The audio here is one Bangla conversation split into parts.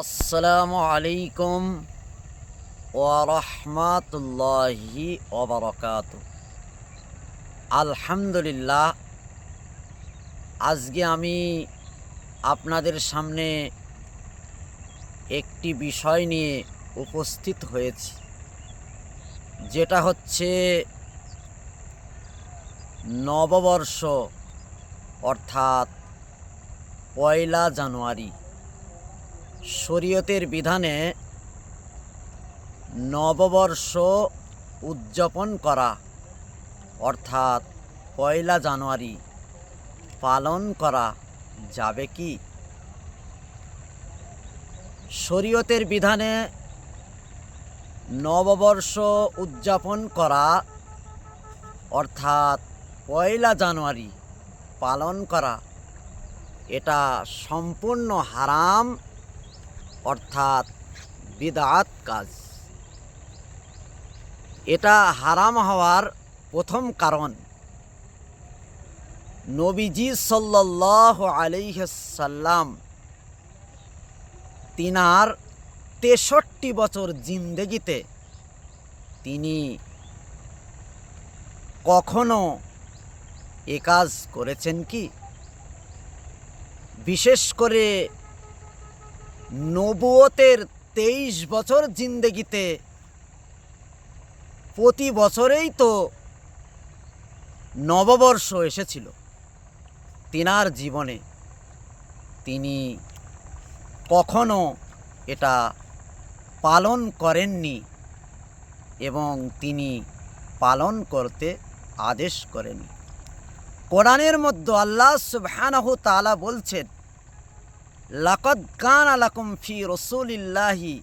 আসসালামু আলাইকুম ওরহমাতুল্লাহি ওবরকাত আলহামদুলিল্লাহ, আজকে আমি আপনাদের সামনে একটি বিষয় নিয়ে উপস্থিত হয়েছি, যেটা হচ্ছে নববর্ষ, অর্থাৎ পয়লা জানুয়ারি। শরীয়তের বিধানে নববর্ষ উদযাপন করা, অর্থাৎ পয়লা জানুয়ারি পালন করা যাবে কি? শরীয়তের বিধানে নববর্ষ উদযাপন করা, অর্থাৎ পয়লা জানুয়ারি পালন করা, এটা সম্পূর্ণ হারাম অর্থাৎ বিদাত কাজ। এটা হারাম হওয়ার প্রথম কারণ। নবীজি সাল্লাহ আলাইসাল্লাম তিনার তেষট্টি বছর জিন্দেগিতে তিনি কখনো এ কাজ করেছেন কি? বিশেষ করে নবুয়তের তেইশ বছর জিন্দেগিতে। প্রতি বছরেই তো নববর্ষ এসেছিল। তিনার জীবনে তিনি কখনো এটা পালন করেননি এবং তিনি পালন করতে আদেশ করেনি কোরআনের মধ্যে আল্লাহ সুবহানাহু তালা বলছেন লাকদ কান আলাকুম ফি রসুলিল্লাহি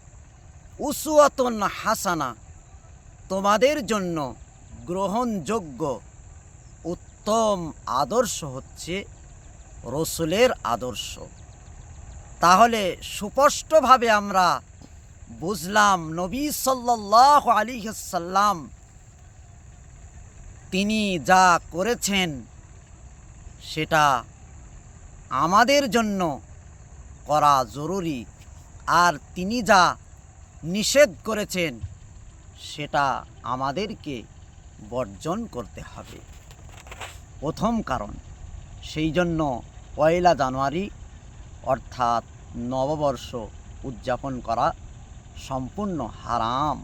উসুয়াতুন হাসানা। তোমাদের জন্য গ্রহণযোগ্য উত্তম আদর্শ হচ্ছে রসুলের আদর্শ। তাহলে সুস্পষ্টভাবে আমরা বুঝলাম, নবী সাল্লাহ আলী সাল্লাম তিনি যা করেছেন সেটা আমাদের জন্য করা জরুরি। আর তিনি যা নিষেধ করেছেন, সেটা আমাদেরকে বর্জন করতে হবে। প্রথম কারণ, সেই জন্য পয়লা জানুয়ারি, অর্থাৎ নববর্ষ উদযাপন করা সম্পূর্ণ হারাম।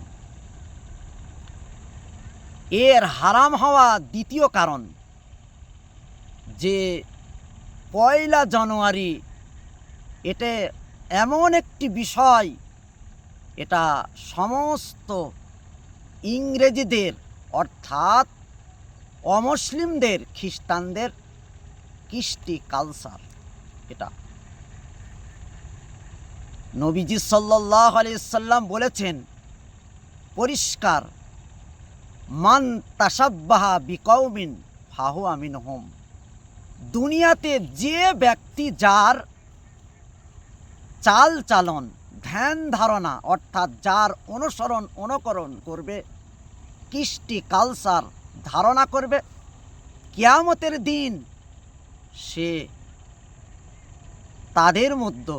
এর হারাম হওয়া দ্বিতীয় কারণ, যে পয়লা জানুয়ারি এটা এমন একটি বিষয়, এটা সমস্ত ইংরেজিদের, অর্থাৎ অমুসলিমদের, খ্রিস্টানদের কৃষ্টি কালচার এটা। নবীজি সাল্লাহ আলিয়াল্লাম বলেছেন, পরিষ্কার, মান তাসাব্বাহা বিকৌমিন ফাহু আমিন হোম দুনিয়াতে যে ব্যক্তি যার চাল চালন, ধ্যান ধারণা, অর্থাৎ যার অনুসরণ, অনুকরণ করবে, কৃষ্টি কালচার ধারণা করবে, কিয়ামতের দিন সে তাদের মধ্যে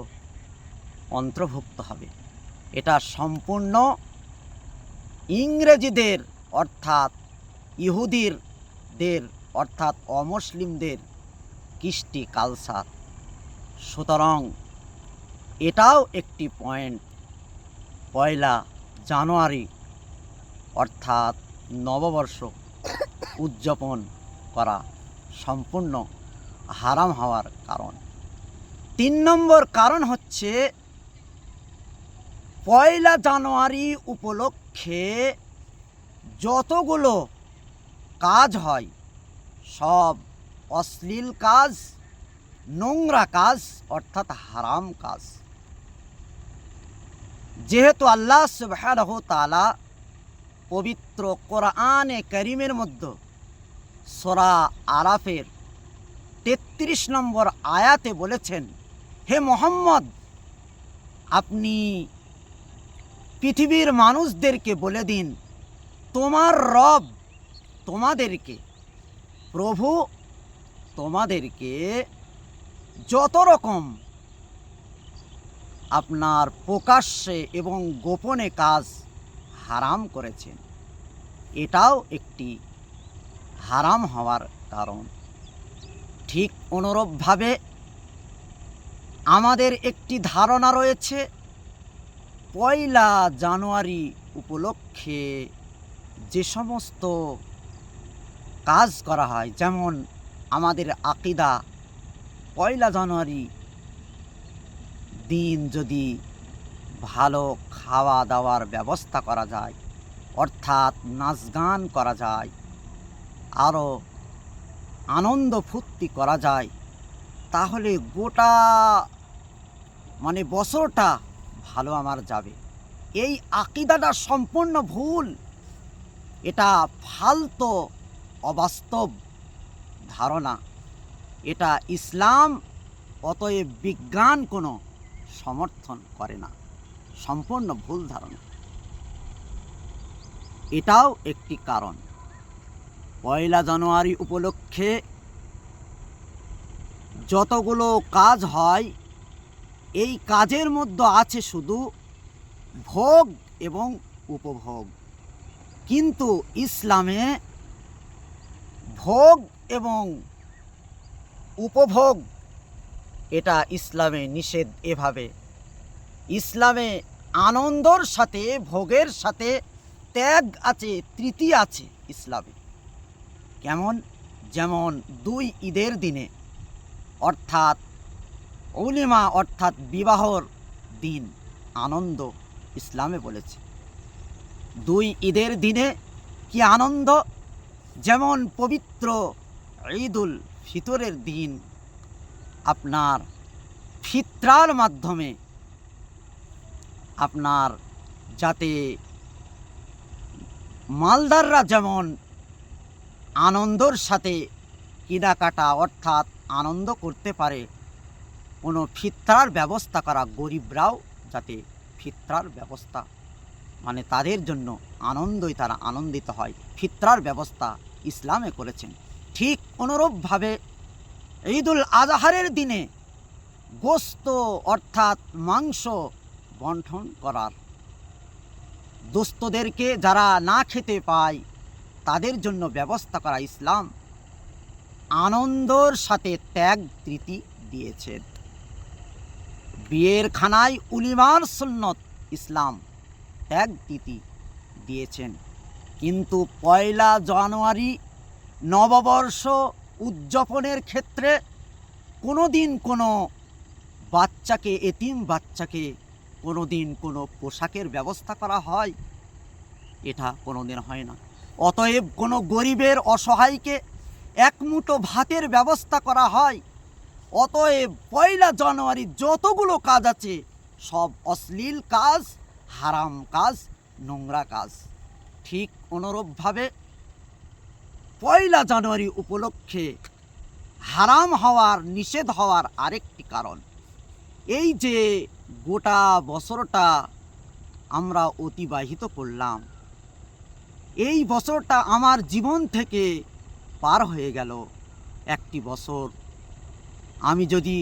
অন্তর্ভুক্ত হবে। এটা সম্পূর্ণ ইংরেজিদের, অর্থাৎ ইহুদিরদের অর্থাৎ অমুসলিমদের কৃষ্টি কালচার সুতরাং এটাও একটি পয়েন্ট পয়লা জানুয়ারি, অর্থাৎ নববর্ষ উদযাপন করা সম্পূর্ণ হারাম হওয়ার কারণ। তিন নম্বর কারণ হচ্ছে, পয়লা জানুয়ারি উপলক্ষে যতগুলো কাজ হয়, সব অশ্লীল কাজ, নোংরা কাজ, অর্থাৎ হারাম কাজ। যেহেতু আল্লাহ সুবহানাহু তাআলা পবিত্র কোরআনে করিমের মধ্যে সরা আরাফের তেত্রিশ নম্বর আয়াতে বলেছেন, হে মোহাম্মদ, আপনি পৃথিবীর মানুষদেরকে বলে দিন, তোমার রব তোমাদেরকে, প্রভু তোমাদেরকে যত রকম আপনার প্রকাশ্যে এবং গোপনে কাজ হারাম করেছেন। এটাও একটি হারাম হওয়ার কারণ। ঠিক অনুরূপভাবে আমাদের একটি ধারণা রয়েছে, পয়লা জানুয়ারি উপলক্ষে যে সমস্ত কাজ করা হয়, যেমন আমাদের আকিদা, পয়লা জানুয়ারি দিন যদি ভালো খাওয়া দাওয়ার ব্যবস্থা করা যায়, অর্থাৎ নাচ গান করা যায় আরও আনন্দ ফুর্তি করা যায়, তাহলে গোটা মানে বছরটা ভালো আমার যাবে। এই আকিদাটা সম্পূর্ণ ভুল। এটা ফালতো অবাস্তব ধারণা। এটা ইসলাম, অতএব বিজ্ঞান কোনো সমর্থন করে না। সম্পূর্ণ ভুল ধারণা। এটাও একটি কারণ। পয়লা জানুয়ারি উপলক্ষে যতগুলো কাজ হয়, এই কাজের মধ্যে আছে শুধু ভোগ এবং উপভোগ। কিন্তু ইসলামে ভোগ এবং উপভোগ এটা ইসলামে নিষেধ এভাবে। ইসলামে আনন্দর সাথে, ভোগের সাথে ত্যাগ আছে, তৃতীয় আছে ইসলামে। কেমন? যেমন দুই ঈদের দিনে, অর্থাৎ অলিমা অর্থাৎ বিবাহর দিন, আনন্দ ইসলামে বলেছে। দুই ঈদের দিনে কি আনন্দ? যেমন পবিত্র ঈদুল ফিতরের দিন আপনার ফিত্রার মাধ্যমে আপনার যাতে মালদাররা যেমন আনন্দর সাথে কেনাকাটা অর্থাৎ আনন্দ করতে পারে, কোনো ফিত্রার ব্যবস্থা করা গরিবরাও যাতে ফিত্রার ব্যবস্থা মানে তাদের জন্য আনন্দই তারা আনন্দিত হয়। ফিত্রার ব্যবস্থা ইসলামে করেছেন। ঠিক অনুরূপভাবে ঈদুল আজহারের দিনে গোস্ত অর্থাৎ মাংস বন্টন করার। দোস্তদেরকে যারা না খেতে পায়, তাদের জন্য ব্যবস্থা করা ইসলাম আনন্দর সাথে ত্যাগ তৃতি দিয়েছেন বিয়ের খানায় উলিমার সুন্নত ইসলাম ত্যাগ তৃতি দিয়েছেন। কিন্তু পয়লা জানুয়ারি নববর্ষ উদযাপনের ক্ষেত্রে কোনো দিন কোনো বাচ্চাকে, এতিম বাচ্চাকে কোনো দিন কোনো পোশাকের ব্যবস্থা করা হয়? এটা কোনো দিন হয় না। অতএব কোনো গরিবের অসহায়কে এক মুঠো ভাতের ব্যবস্থা করা হয়। অতএব পয়লা জানুয়ারি যতগুলো কাজ আছে, সব অশ্লীল কাজ, হারাম কাজ, নোংরা কাজ। ঠিক অনুরূপভাবে পয়লা জানুয়ারি উপলক্ষে হারাম হওয়ার, নিষেধ হওয়ার আরেকটি কারণ। এই যে গোটা বছরটা আমরা অতিবাহিত করলাম, এই বছরটা আমার জীবন থেকে পার হয়ে গেল একটি বছর। আমি যদি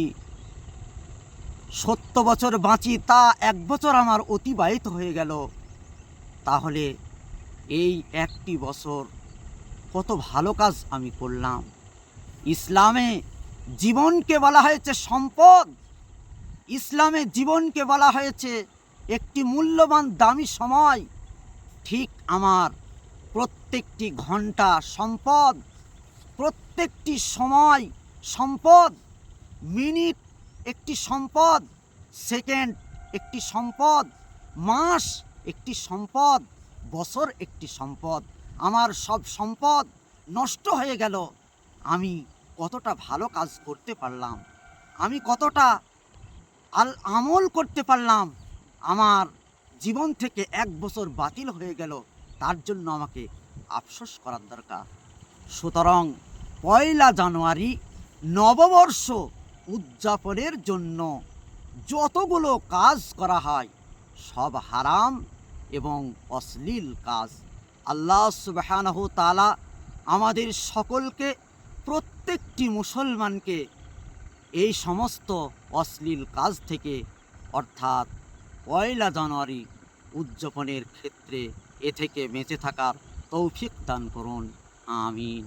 সত্য বছর বাঁচি, তা এক বছর আমার অতিবাহিত হয়ে গেল, তাহলে এই একটি বছর কত ভালো কাজ আমি করলাম। ইসলামে জীবনকে বলা হয়েছে সম্পদ। ইসলামে জীবনকে বলা হয়েছে একটি মূল্যবান দামি সময়। ঠিক আমার প্রত্যেকটি ঘণ্টা সম্পদ, প্রত্যেকটি সময় সম্পদ, মিনিট একটি সম্পদ, সেকেন্ড একটি সম্পদ, মাস একটি সম্পদ, বছর একটি সম্পদ। আমার সব সম্পদ নষ্ট হয়ে গেল। আমি কতটা ভালো কাজ করতে পারলাম। আমি কতটা আল আমল করতে পারলাম। আমার জীবন থেকে এক বছর বাতিল হয়ে গেল। তার জন্য আমাকে আফসোস করার দরকার। সুতরাং পয়লা জানুয়ারি নববর্ষ উদযাপনের জন্য যতগুলো কাজ করা হয়, সব হারাম এবং অশ্লীল কাজ। আল্লাহ সুবাহানহ তালা আমাদের সকলকে, প্রত্যেকটি মুসলমানকে এই সমস্ত অশ্লীল কাজ থেকে, অর্থাৎ পয়লা জানুয়ারি উদযাপনের ক্ষেত্রে এ থেকে বেঁচে থাকার তৌফিক দান করুন। আমিন।